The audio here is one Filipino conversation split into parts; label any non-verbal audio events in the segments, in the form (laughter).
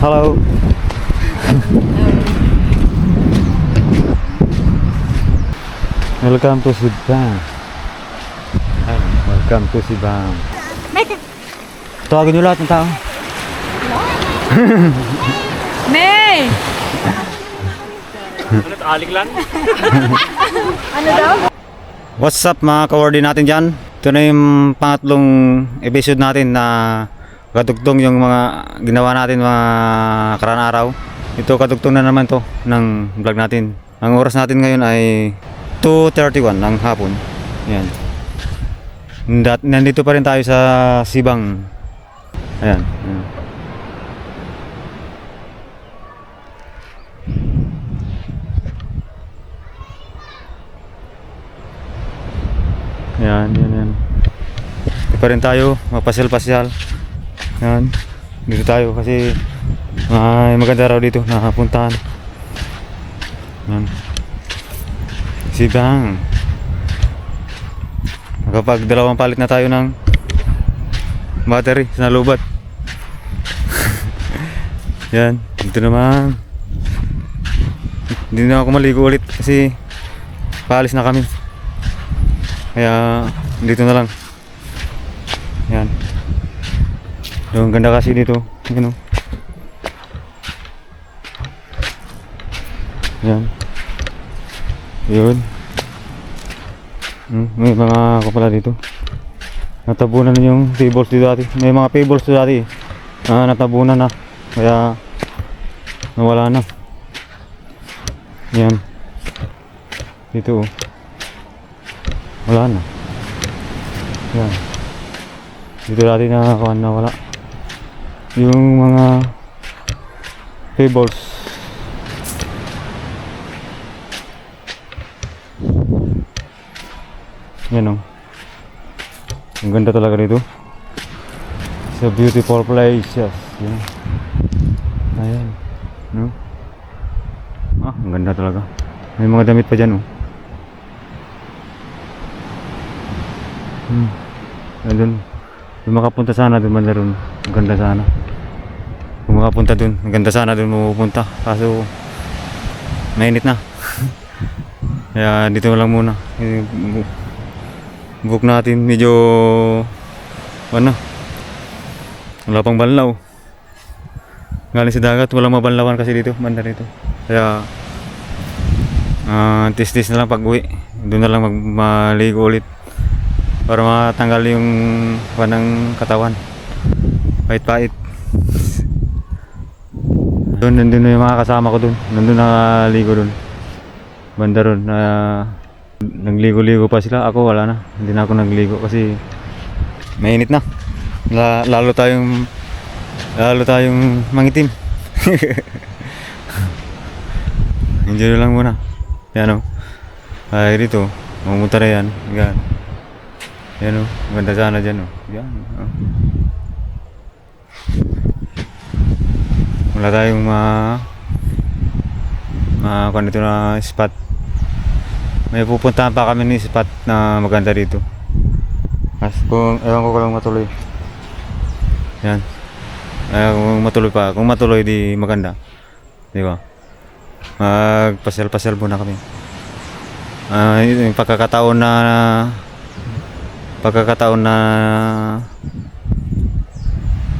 Hello. Welcome to Sibang. Ayun, Welcome to Sibang. Tawagin nyo lahat ng tao. May! (laughs) What's up mga kawardi natin dyan? Ito na yung pangatlong episode natin na kadugtong yung mga ginawa natin mga karaan araw. Ito kadugtong na naman to ng vlog natin. Ang oras natin ngayon ay 2.31 ng hapon. Yan. Dat, nandito pa rin tayo sa Sibang. Ayan. Ayan. Yan, yan, yan. Dito pa rin tayo, mapasyal-pasyal. Yan. Dito tayo kasi may maganda raw dito na puntahan. Yan. Sibang. Nakapag dalawang palit na tayo ng battery sa nalubat. (laughs) Yan, dito naman. Hindi na ako maligo ulit kasi paalis na kami. Kaya dito na lang. Yan. Yung ganda kasi dito. Yan o. Yan. Yun. Hmm, may mga ako pala dito. Natabunan na yung tables dito dati. May mga tables dito dati. Ah, natabunan na. Kaya nawala na. Yan. Dito oh. Wala na. Yan. Dito dati na na wala. Yung mga tables. Yan o. Ang ganda talaga dito. It's a beautiful place. Yes. Yan. Ayan. No? Ah, ang ganda talaga. May mga damit pa dyan oh. Hmm. Doon. Kung makapunta sana doon banda ron. Ang ganda sana. Kung makapunta doon, ang sana doon mapupunta. Kaso mainit na. Kaya dito lang muna. Book natin medyo ano wala pang banlaw. Galing sa dagat, walang mabanlawan kasi dito, banda rito. Kaya ah tis-tis na lang pag uwi. Doon na lang mag maligo ulit para matanggal yung panang katawan pait-pait doon nandun na yung mga kasama ko doon. Nandun nakaligo doon. Banda ron na nagligo-ligo pa sila. Ako wala na. Hindi na ako nagligo kasi mainit na. La- lalo tayong lalo tayong mangitim. (laughs) Enjoy lang muna. Yan o ay dito mamunta na yan. Yan. Yan o, ganda sana dyan o. Yan o. Wala tayong ma... ma... kung dito na spot. May pupuntahan pa kami ni spot na maganda dito. As kung, ewan ko kung matuloy. Yan. Eh, kung matuloy pa. Kung matuloy di maganda. Di ba? Magpasyal-pasyal muna kami. Ah, yung pagkakataon na pagkakataon na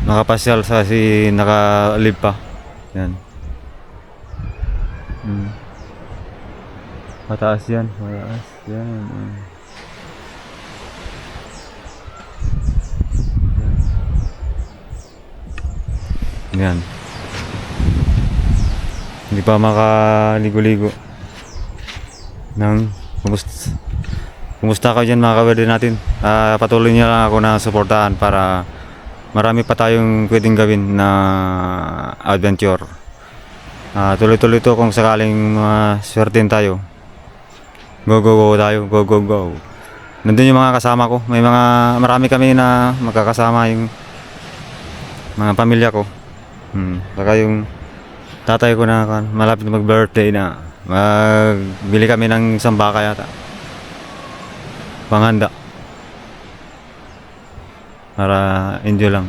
nakapasyal sa si nakalib pa. Yan. Hmm. Mataas yan. Mataas. Yan. Mm. Yan. Hindi pa makaligo-ligo. Nang kumusta Kumusta ka dyan mga kawerde natin? Ah, patuloy niyo lang ako na suportahan para marami pa tayong pwedeng gawin na adventure. Ah, tuloy-tuloy to kung sakaling uh, swertein tayo. Go, go, go tayo. Go, go, go. Nandun yung mga kasama ko. May mga, marami kami na magkakasama yung mga pamilya ko. Hmm. Saka yung tatay ko na malapit mag-birthday na. Magbili kami ng isang baka yata. Panghanda. Para enjoy lang.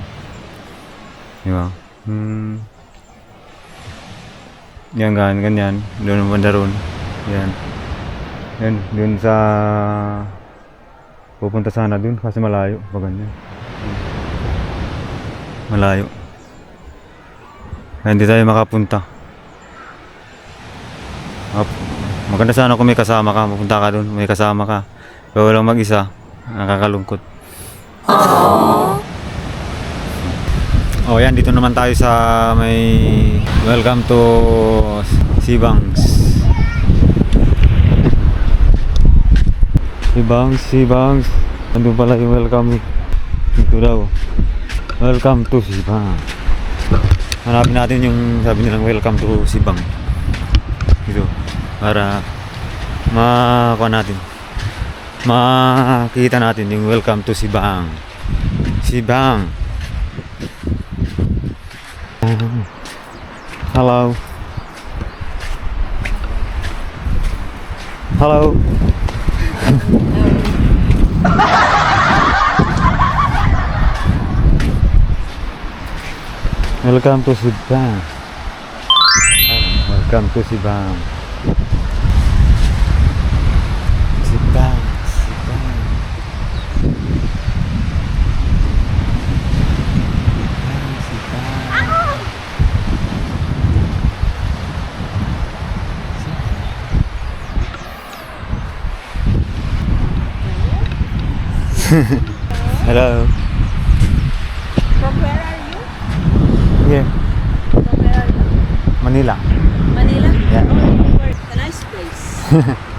Di ba? Hmm. Yan, ganyan, ganyan. Doon ang banda ron. Yan. Yan, doon sa... Pupunta sana doon kasi malayo. Pag ganyan. Malayo. Kaya hindi tayo makapunta. Maganda sana kung may kasama ka. Pupunta ka doon, may kasama ka. Pero walang mag-isa. Nakakalungkot. Oh, yan dito naman tayo sa may Welcome to Sibangs. Sibangs, Sibangs. Nandun pala yung welcome. eh. Dito daw. Welcome to Sibang. Hanapin natin yung sabi nilang welcome to Sibang. Dito. Para makuha natin. Makita natin yung welcome to Sibang. Sibang. Hello. Hello. Welcome to Sibang. Welcome to Sibang. Sibang, (laughs) Hello. From where are you? Yeah, From where are you? Manila. Manila? Yeah. Oh, a nice place. (laughs)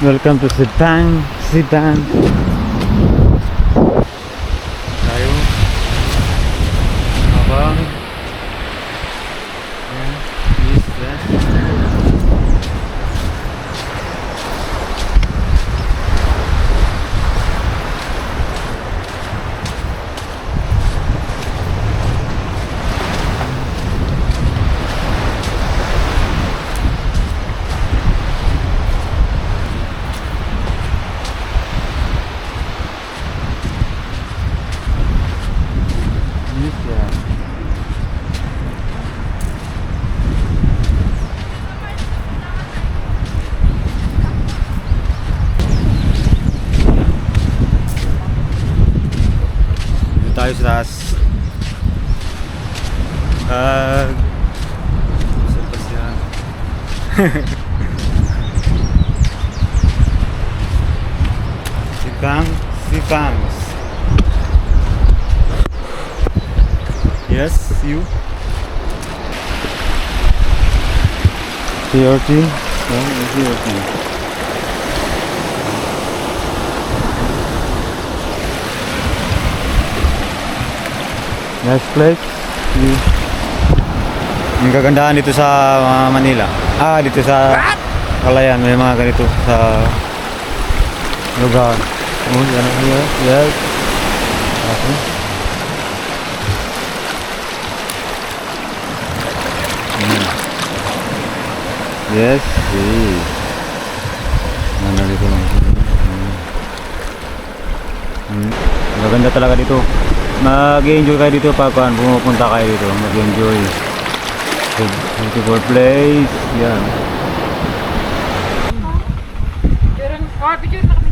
Welcome to Sibang, Sibang. Tayo. Habang. Yan. East, west. East, yeah. Dito tayo sa taas. Ah... saan ba siya? Sibang, Sibangs. Yes, you. CRT? No, it's CRT. Nice place. You. Yung kagandahan dito sa uh, Manila. Ah, dito sa Kalayan, may mga ganito sa lugar. Oh, yan ang here. Yes. Okay. Yes, see. Ano dito? Mm. Mm. Maganda talaga dito. Mag-enjoy kayo dito pag kuan, pumupunta kayo dito. Mag-enjoy. Beautiful place. Yan. Picture, oh, picture na kami.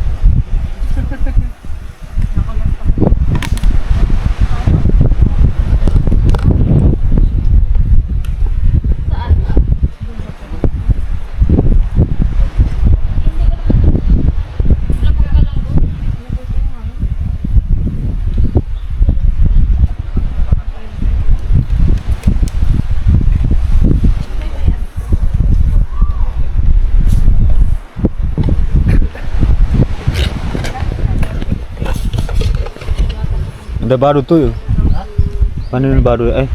Baru tuh. Paano yung baru? Eh.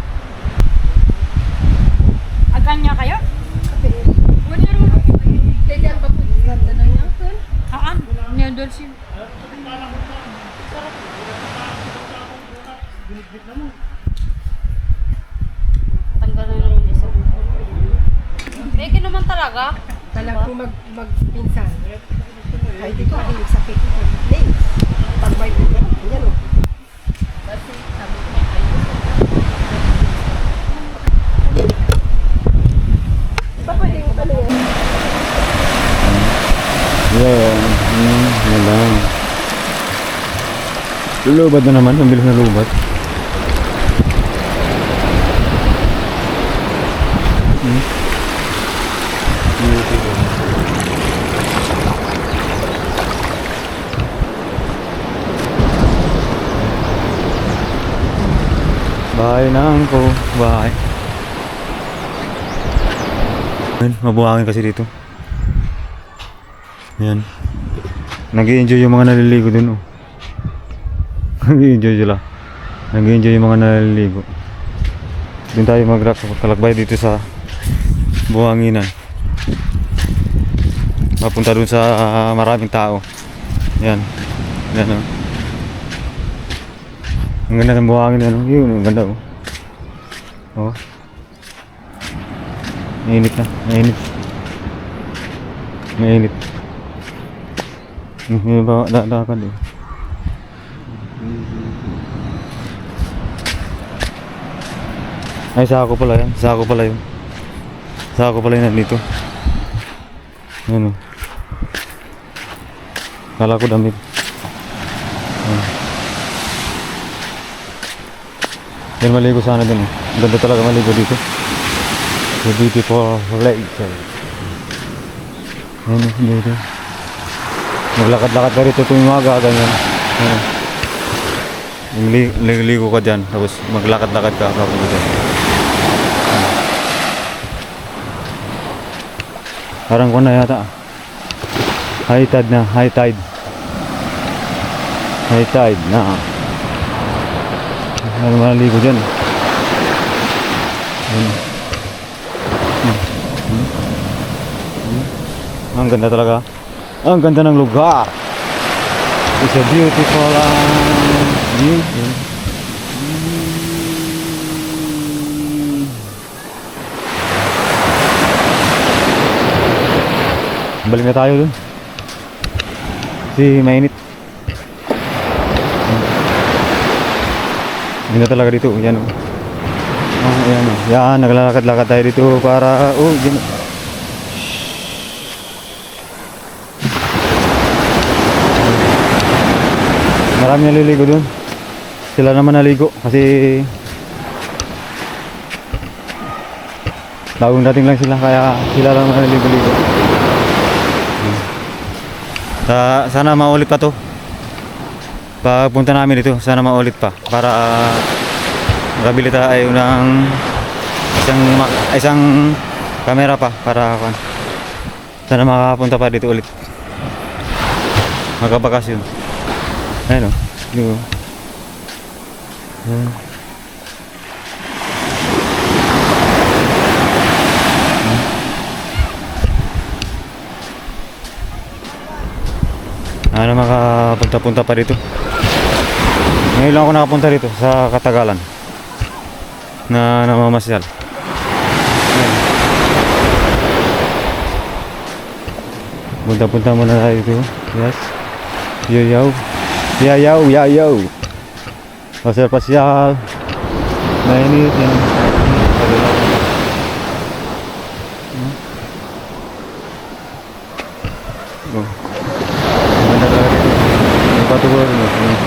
niya kayo? Ganda na niya, si... Tanggal na lang isa. Peke naman talaga. Kala ko mag, magpinsan. Ay, di ko kahilig sa cake. Hindi. Pagbay ko. Yan o. Kasi sabi ko, Ba pwede yung ano yan? Yeah, mm, yan lang. Lulubat na naman, ang bilis na lubat. Hmm. Bahay na ko, bahay. Mabuhangin kasi dito. Yan. Nag-enjoy yung mga naliligo dun oh. (laughs) Nag-enjoy sila. Nag-enjoy yung mga naliligo. Doon tayo magkalakbay dito sa buhanginan. Papunta dun sa ah, maraming tao. Yan. Yan oh. Ang ganda ng buhangin ano. Yun, ang ganda oh. Oh. Mainit na. Mainit. Mainit. Hindi ba lalakad eh. Ay, sako pala yan. Sako pala yun. Sako pala yun nandito. Ano? Kala ko damit. Ayan. Yan maligo sana dun eh. Ganda talaga maligo dito. The beautiful lake. Ayan eh, dito. Maglakad-lakad ka rito tuwing umaga, ganyan. Ayan. Li- Liligo ka dyan, tapos maglakad-lakad ka papunta dyan. Parang ko na yata. High tide na, high tide. High tide na. Ano maligo dyan. Ayan. Hmm. Hmm. Hmm. Ang ganda talaga. Ang ganda ng lugar. It's a beautiful um, view. Balik na tayo dun. Kasi mainit. Ganda talaga dito. Yan. Oh, yan o. Yan, naglalakad-lakad tayo dito para... Oh, yan. Marami naliligo dun. Sila naman naligo kasi bagong dating lang sila kaya sila lang naliligo-ligo. Sa, sana maulit pa to. Pagpunta namin dito, sana maulit pa para uh, makabili tayo ng isang isang camera pa para sana makapunta pa dito ulit. Magkabakasyon. Ayun o. Yung... Ayan. Ano makapunta-punta pa dito. Ngayon lang ako nakapunta dito sa Katagalan. Na namamasyal. Ayan. Punta-punta muna tayo dito. Yes. Yayaw. Yayaw, yayaw. Pasyal, pasyal. Mainit yan. Oh. Ganda talaga dito. May oh.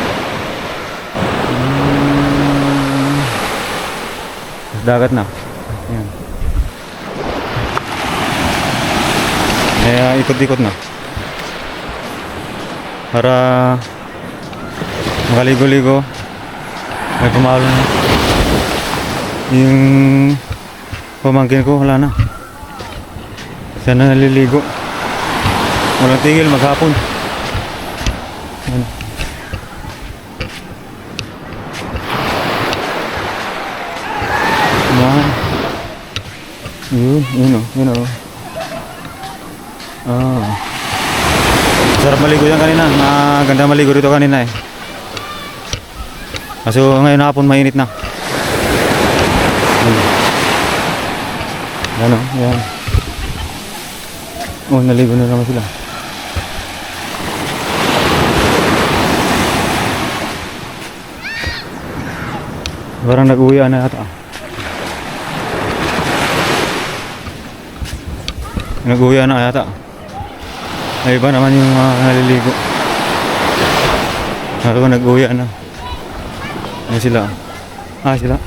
Hmm. Dagat na. Yan. Kaya ikot-ikot na. Para makaligo-ligo. May pumalo na. Yung pamangkin ko, wala na. Siya na naliligo. Walang tigil maghapon. Yan. Yan. Yun, yun o, yun o. Ah. Sarap maligo yan kanina. Maganda maligo rito kanina eh. Kaso ngayon hapon mainit na. Yun. Yan. Oh, naligo na naman sila. Parang nag-uwi na yata. Nag-uwi na yata. Ay iba naman yung mga naliligo. Sabi ko nag-uwi na. Ayan sila. Ah, sila.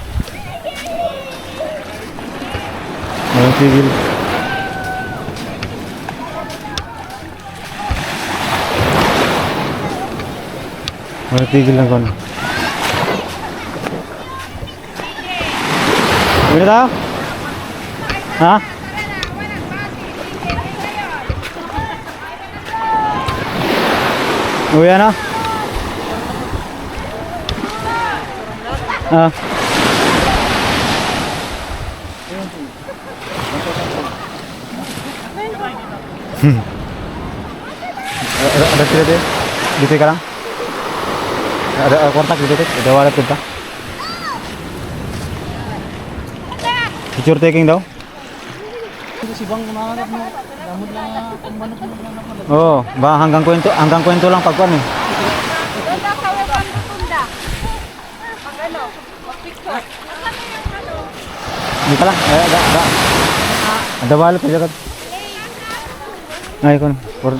Walang tigil. Walang tigil lang kon. Uwi na tayo? Ha? Uwi na? Ah. Hmm. Ada ada sila dito? Dito ka lang? Ada uh, kontak dito dito? Ada wallet dito? Picture taking daw? Oo, ba hanggang kwento, hanggang kwento lang pagkuan eh. Hindi pa lang, eh, ada, ada. Ada wallet pa jagat. Ay, kon. Por.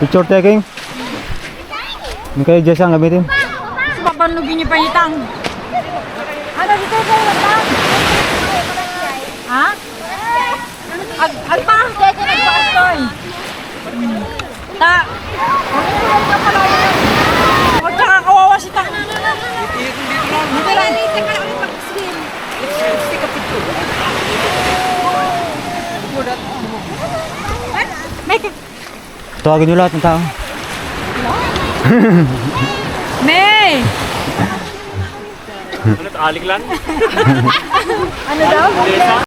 Picture taking. Hindi kayo Jess ang gamitin. Papanlugin niyo pa itang. Ano dito sa wala? Ha? Ag agpa, kaya ka nagpakastoy. Ta. Huwag ka kawawa si tang. Dito lang. May Tawagin nyo lahat ng tao. (laughs) May! Ano, alik lang? (laughs) Ano daw?